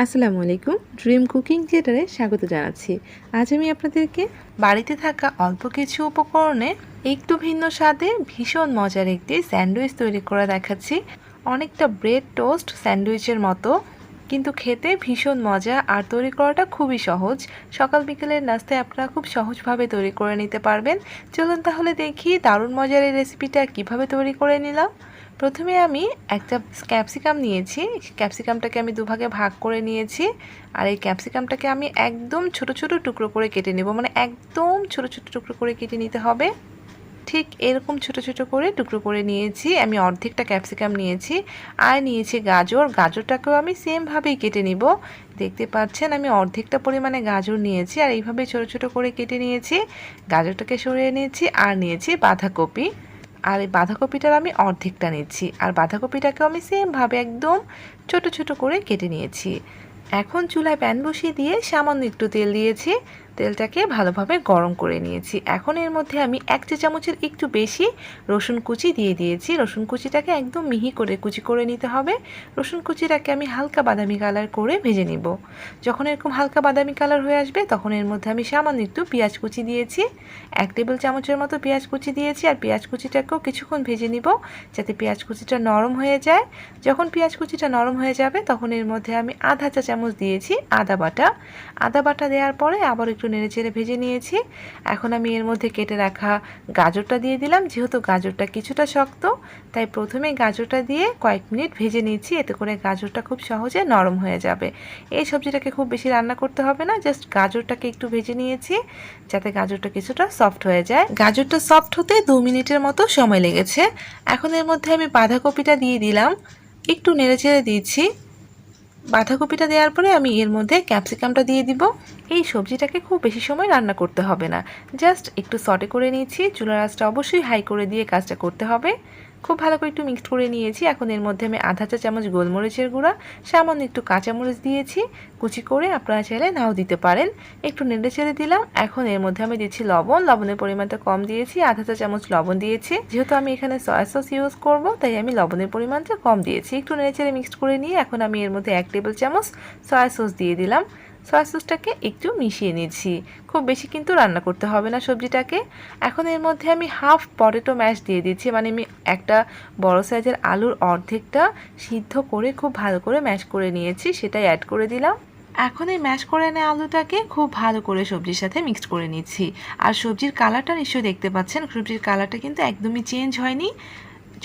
আসসালামু আলাইকুম। Dream cooking থিয়েটারে স্বাগত জানাচ্ছি। আজ আমি আপনাদেরকে বাড়িতে থাকা অল্প কিছু উপকরণে একটু ভিন্ন স্বাদে ভীষণ মজার একটি স্যান্ডউইচ তৈরি করে দেখাচ্ছি। অনেকটা ব্রেড টোস্ট স্যান্ডউইচের মতো, কিন্তু খেতে ভীষণ মজা আর তৈরি করাটা খুবই সহজ। সকাল বিকেলের নাস্তায় আপনারা খুব সহজভাবে তৈরি করে নিতে পারবেন। চলুন তাহলে দেখি দারুণ মজার এই রেসিপিটা কীভাবে তৈরি করে নিলাম। প্রথমে আমি একটা ক্যাপসিকাম নিয়েছি। ক্যাপসিকামটাকে আমি দুভাগে ভাগ করে নিয়েছি। আর এই ক্যাপসিকামটাকে আমি একদম ছোট ছোট টুকরো করে কেটে নেব। মানে একদম ছোট ছোট টুকরো করে কেটে নিতে হবে। ঠিক এরকম ছোট ছোট করে টুকরো করে নিয়েছি। আমি অর্ধেকটা ক্যাপসিকাম নিয়েছি। আর নিয়েছি গাজর। গাজরটাকেও আমি সেমভাবেই কেটে নিব। দেখতে পাচ্ছেন, আমি অর্ধেকটা পরিমাণে গাজর নিয়েছি। আর এইভাবে ছোট ছোট করে কেটে নিয়েছি। গাজরটাকে সরিয়ে নিয়েছি। আর নিয়েছি বাঁধাকপি। আর এই বাঁধাকপিটার আমি অর্ধেকটা নিচ্ছি। আর বাঁধাকপিটাকেও আমি সেমভাবে একদম ছোট ছোট করে কেটে নিয়েছি। এখন চুলায় প্যান বসিয়ে দিয়ে সামান্য একটু তেল দিয়েছি। তেলটাকে ভালোভাবে গরম করে নিয়েছি। এখন এর মধ্যে আমি এক চা চামচের একটু বেশি রসুন কুচি দিয়ে দিয়েছি। রসুন কুচিটাকে একদম মিহি করে কুচি করে নিতে হবে। রসুন কুচিটাকে আমি হালকা বাদামি কালার করে ভেজে নিব। যখন এরকম হালকা বাদামি কালার হয়ে আসবে, তখন এর মধ্যে আমি সামান্য একটু পেঁয়াজ কুচি দিয়েছি। এক টেবিল চামচের মতো পেঁয়াজ কুচি দিয়েছি আর পেঁয়াজ কুচিটাকেও কিছুক্ষণ ভেজে নিব যাতে পেঁয়াজ কুচিটা নরম হয়ে যায়। যখন পেঁয়াজ কুচিটা নরম হয়ে যাবে, তখন এর মধ্যে আমি আধা চা চামচ দিয়েছি আদা বাটা। আদা বাটা দেওয়ার পরে আবার একটু নেড়ে চেড়ে ভেজে নিয়েছি। এখন আমি এর মধ্যে কেটে রাখা গাজরটা দিয়ে দিলাম। যেহেতু গাজরটা কিছুটা শক্ত, তাই প্রথমে গাজরটা দিয়ে কয়েক মিনিট ভেজে নিয়েছি। এতে করে গাজরটা খুব সহজে নরম হয়ে যাবে। এই সবজিটাকে খুব বেশি রান্না করতে হবে না, জাস্ট গাজরটাকে একটু ভেজে নিয়েছি, যাতে গাজরটা কিছুটা সফট হয়ে যায়। গাজরটা সফট হতে দু মিনিটের মতো সময় লেগেছে। এখন এর মধ্যে আমি বাঁধাকপিটা দিয়ে দিলাম। একটু নেড়ে চেড়ে দিয়েছি বাঁধাকপিটা দেওয়ার পরে আমি এর মধ্যে ক্যাপসিকামটা দিয়ে দিব। এই সবজিটাকে খুব বেশি সময় রান্না করতে হবে না। জাস্ট একটু সটে করে নিয়েছি। চুলার আঁচটা অবশ্যই হাই করে দিয়ে কাজটা করতে হবে। খুব ভালো করে একটু মিক্সড করে নিয়েছি। এখন এর মধ্যে আমি আধা চা চামচ গোলমরিচের গুঁড়া, সামান্য একটু কাঁচামরিচ দিয়েছি, কুচি করে আপনারা চাইলে নাও দিতে পারেন। একটু নেড়ে ছেড়ে দিলাম। এখন এর মধ্যে আমি দিচ্ছি লবণ। লবণের পরিমাণটা কম দিয়েছি, আধা চা চামচ লবণ দিয়েছি। যেহেতু আমি এখানে সয়া সস ইউজ করব, তাই আমি লবণের পরিমাণটা কম দিয়েছি। একটু নেড়ে ছেড়ে মিক্সড করে নিয়ে এখন আমি এর মধ্যে এক টেবিল চামচ সয়া সস দিয়ে দিলাম। সয়া সসটাকে একটু মিশিয়ে নিচ্ছি খুব বেশি কিন্তু রান্না করতে হবে না সবজিটাকে। এখন এর মধ্যে আমি হাফ পটেটো ম্যাশ দিয়ে দিচ্ছি মানে আমি একটা বড় সাইজের আলুর অর্ধেকটা সিদ্ধ করে খুব ভালো করে ম্যাশ করে নিয়েছি, সেটাই অ্যাড করে দিলাম। এখন এই ম্যাশ করে নেওয়া আলুটাকে খুব ভালো করে সবজির সাথে মিক্সড করে নিচ্ছি। আর সবজির কালারটা নিশ্চয়ই দেখতে পাচ্ছেন, সবজির কালারটা কিন্তু একদমই চেঞ্জ হয়নি।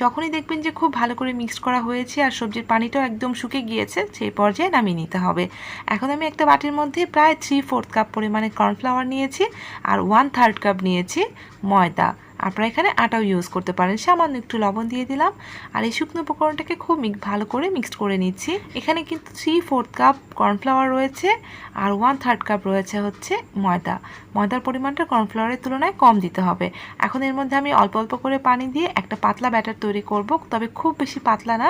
যখনই দেখবেন যে খুব ভালো করে মিক্সড করা হয়েছে আর সবজির পানিটাও একদম শুকে গিয়েছে, সেই পর্যায়ে নামিয়ে নিতে হবে। এখন আমি একটা বাটির মধ্যে প্রায় থ্রি ফোর্থ কাপ পরিমাণে কর্নফ্লাওয়ার নিয়েছি আর ওয়ান থার্ড কাপ নিয়েছি ময়দা। আপনারা এখানে আটাও ইউজ করতে পারেন। সামান্য একটু লবণ দিয়ে দিলাম। আর এই শুকনো উপকরণটাকে খুব ভালো করে মিক্সড করে নিচ্ছি। এখানে কিন্তু থ্রি ফোর্থ কাপ কর্নফ্লাওয়ার রয়েছে আর ওয়ান থার্ড কাপ রয়েছে হচ্ছে ময়দা। ময়দার পরিমাণটা কর্নফ্লাওয়ারের তুলনায় কম দিতে হবে। এখন এর মধ্যে আমি অল্প অল্প করে পানি দিয়ে একটা পাতলা ব্যাটার তৈরি করব, তবে খুব বেশি পাতলা না।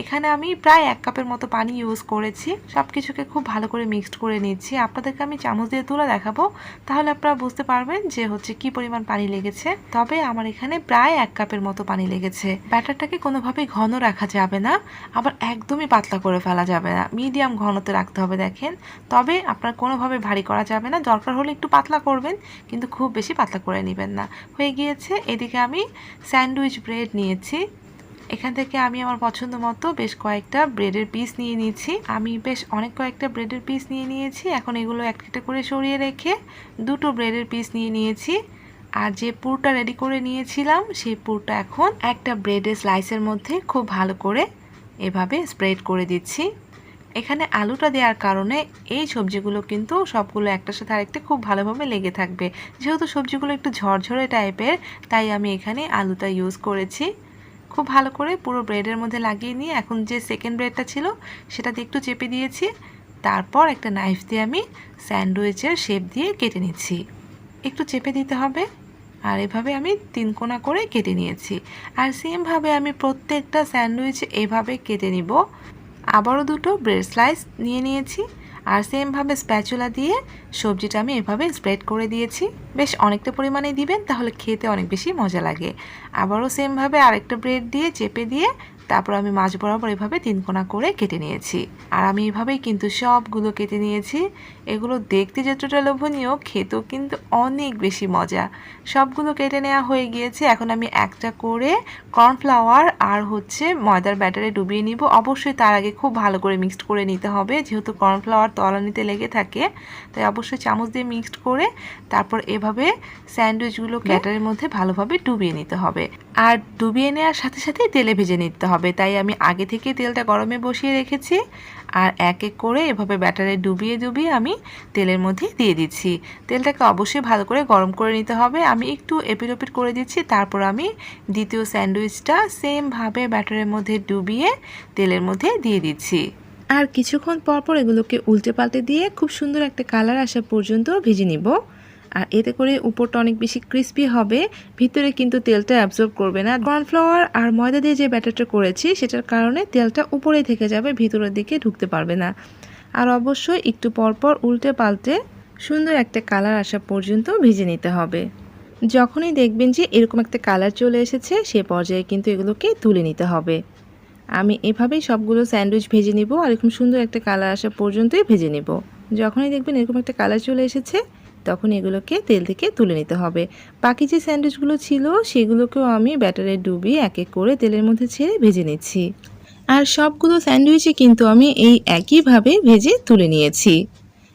এখানে আমি প্রায় এক কাপের মতো পানি ইউজ করেছি। সব কিছুকে খুব ভালো করে মিক্সড করে নিচ্ছি। আপনাদেরকে আমি চামচ দিয়ে তুলে দেখাবো। তাহলে আপনারা বুঝতে পারবেন যে হচ্ছে কি পরিমাণ পানি লেগেছে। তবে আমার এখানে প্রায় এক কাপের মতো পানি লেগেছে। ব্যাটারটাকে কোনোভাবেই ঘন রাখা যাবে না, আবার একদমই পাতলা করে ফেলা যাবে না। মিডিয়াম ঘনতে রাখতে হবে, দেখেন। তবে আপনার কোনোভাবে ভারী করা যাবে না। দরকার হলে একটু পাতলা করবেন, কিন্তু খুব বেশি পাতলা করে নেবেন না। হয়ে গিয়েছে, এদিকে আমি স্যান্ডউইচ ব্রেড নিয়েছি। এখান থেকে আমি আমার পছন্দ মতো বেশ কয়েকটা ব্রেডের পিস নিয়ে নিয়েছি। আমি বেশ অনেক কয়েকটা ব্রেডের পিস নিয়ে নিয়েছি। এখন এগুলো একটা করে সরিয়ে রেখে দুটো ব্রেডের পিস নিয়ে নিয়েছি। আর যে পুরটা রেডি করে নিয়েছিলাম, সেই পুরটা এখন একটা ব্রেডের স্লাইসের মধ্যে খুব ভালো করে এভাবে স্প্রেড করে দিচ্ছি। এখানে আলুটা দেওয়ার কারণে এই সবজিগুলো কিন্তু সবগুলো একটার সাথে আরেকটা খুব ভালোভাবে লেগে থাকবে। যেহেতু সবজিগুলো একটু ঝরঝরে টাইপের, তাই আমি এখানে আলুটা ইউজ করেছি। খুব ভালো করে পুরো ব্রেডের মধ্যে লাগিয়ে নিয়ে এখন যে সেকেন্ড ব্রেডটা ছিল সেটাতে একটু চেপে দিয়েছি। তারপর একটা নাইফ দিয়ে আমি স্যান্ডউইচের শেপ দিয়ে কেটে নিচ্ছি। একটু চেপে দিতে হবে। আর এভাবে আমি তিন কোনা করে কেটে নিয়েছি। আর সেমভাবে আমি প্রত্যেকটা স্যান্ডউইচ এভাবে কেটে নিব। আবারও দুটো ব্রেড স্লাইস নিয়ে নিয়েছি। আর সেমভাবে স্প্যাচুলা দিয়ে সবজিটা আমি এভাবে স্প্রেড করে দিয়েছি। বেশ অনেকটা পরিমাণে দিবেন, তাহলে খেতে অনেক বেশি মজা লাগে। আবারও সেমভাবে আরেকটা ব্রেড দিয়ে চেপে দিয়ে তারপর আমি মাছ বরাবর এভাবে তিন কোনা করে কেটে নিয়েছি। আর আমি এভাবেই কিন্তু সবগুলো কেটে নিয়েছি। এগুলো দেখতে যতটা লোভনীয় খেতেও কিন্তু অনেক বেশি মজা। সবগুলো কেটে নেওয়া হয়ে গিয়েছে। এখন আমি একটা করে কর্নফ্লাওয়ার আর হচ্ছে ময়দার ব্যাটারে ডুবিয়ে নিব। অবশ্যই তার আগে খুব ভালো করে মিক্সড করে নিতে হবে। যেহেতু কর্নফ্লাওয়ার তলানিতে লেগে থাকে তাই অবশ্যই চামচ দিয়ে মিক্সড করে তারপর এভাবে স্যান্ডউইচগুলো ব্যাটারের মধ্যে ভালোভাবে ডুবিয়ে নিতে হবে। আর ডুবিয়ে নেওয়ার সাথে সাথে তেলে ভেজে নিতে হবে। তাই আমি আগে থেকে তেলটা গরমে বসিয়ে রেখেছি। আর এক এক করে এভাবে ব্যাটারে ডুবিয়ে ডুবিয়ে আমি তেলের মধ্যে দিয়ে দিচ্ছি। তেলটাকে অবশ্যই ভালো করে গরম করে নিতে হবে। আমি একটু এপিট করে দিচ্ছি। তারপর আমি দ্বিতীয় স্যান্ডউইচটা সেমভাবে ব্যাটারের মধ্যে ডুবিয়ে তেলের মধ্যে দিয়ে দিচ্ছি। আর কিছুক্ষণ পর পর এগুলোকে উল্টে পাল্টে দিয়ে খুব সুন্দর একটা কালার আসা পর্যন্ত ভেজে নিব। আর এতে করে উপরটা অনেক বেশি ক্রিস্পি হবে, ভিতরে কিন্তু তেলটা অ্যাবজর্ব করবে না। কর্নফ্লাওয়ার আর ময়দা দিয়ে যে ব্যাটারটা করেছি, সেটার কারণে তেলটা উপরেই থেকে যাবে, ভিতরের দিকে ঢুকতে পারবে না। আর অবশ্যই একটু পর পর উল্টে পাল্টে সুন্দর একটা কালার আসা পর্যন্ত ভেজে নিতে হবে। যখনই দেখবেন যে এরকম একটা কালার চলে এসেছে, সে পর্যায়ে কিন্তু এগুলোকে তুলে নিতে হবে। আমি এভাবেই সবগুলো স্যান্ডউইচ ভেজে নিব আর এরকম সুন্দর একটা কালার আসা পর্যন্তই ভেজে নিব। যখনই দেখবেন এরকম একটা কালার চলে এসেছে তখন এগুলোকে তেল থেকে তুলে নিতে হবে। বাকি যে স্যান্ডউইচগুলো ছিল, সেগুলোকেও আমি ব্যাটারে ডুবিয়ে এক এক করে তেলের মধ্যে ছেড়ে ভেজে নিচ্ছি। আর সবগুলো স্যান্ডউইচে কিন্তু আমি এই একইভাবে ভেজে তুলে নিয়েছি।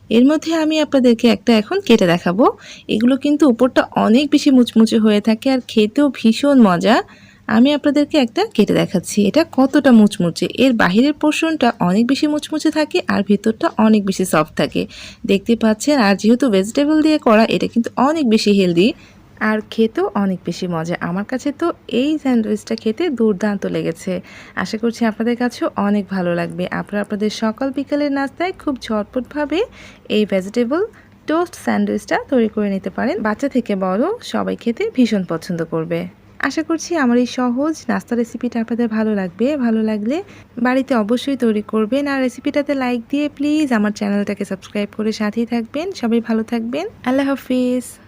এর মধ্যে আমি আপনাদেরকে একটা এখন কেটে দেখাবো। এগুলো কিন্তু উপরটা অনেক বেশি মুচমুচে হয়ে থাকে আর খেতেও ভীষণ মজা। আমি আপনাদেরকে একটা কেটে দেখাচ্ছি। এটা কতটা মুচমুচে। এর বাহিরের পোর্শনটা অনেক বেশি মুচমুচে থাকে আর ভেতরটা অনেক বেশি সফট থাকে। দেখতে পাচ্ছেন, আর যেহেতু ভেজিটেবল দিয়ে করা, এটা কিন্তু অনেক বেশি হেলদি আর খেতেও অনেক বেশি মজা। আমার কাছে তো এই স্যান্ডউইচটা খেতে দুর্দান্ত লেগেছে। আশা করছি আপনাদের কাছেও অনেক ভালো লাগবে। আপনারা আপনাদের সকাল বিকালের নাস্তায় খুব ঝটপটভাবে এই ভেজিটেবল টোস্ট স্যান্ডউইচটা তৈরি করে নিতে পারেন। বাচ্চা থেকে বড় সবাই খেতে ভীষণ পছন্দ করবে। আশা করছি আমার এই সহজ নাস্তা রেসিপিটা আপনাদের ভালো লাগবে। ভালো লাগলে বাড়িতে অবশ্যই তৈরি করবেন। আর রেসিপিটাতে লাইক দিয়ে প্লিজ আমার চ্যানেলটাকে সাবস্ক্রাইব করে সাথেই থাকবেন। সবাই ভালো থাকবেন। আল্লাহ হাফিজ।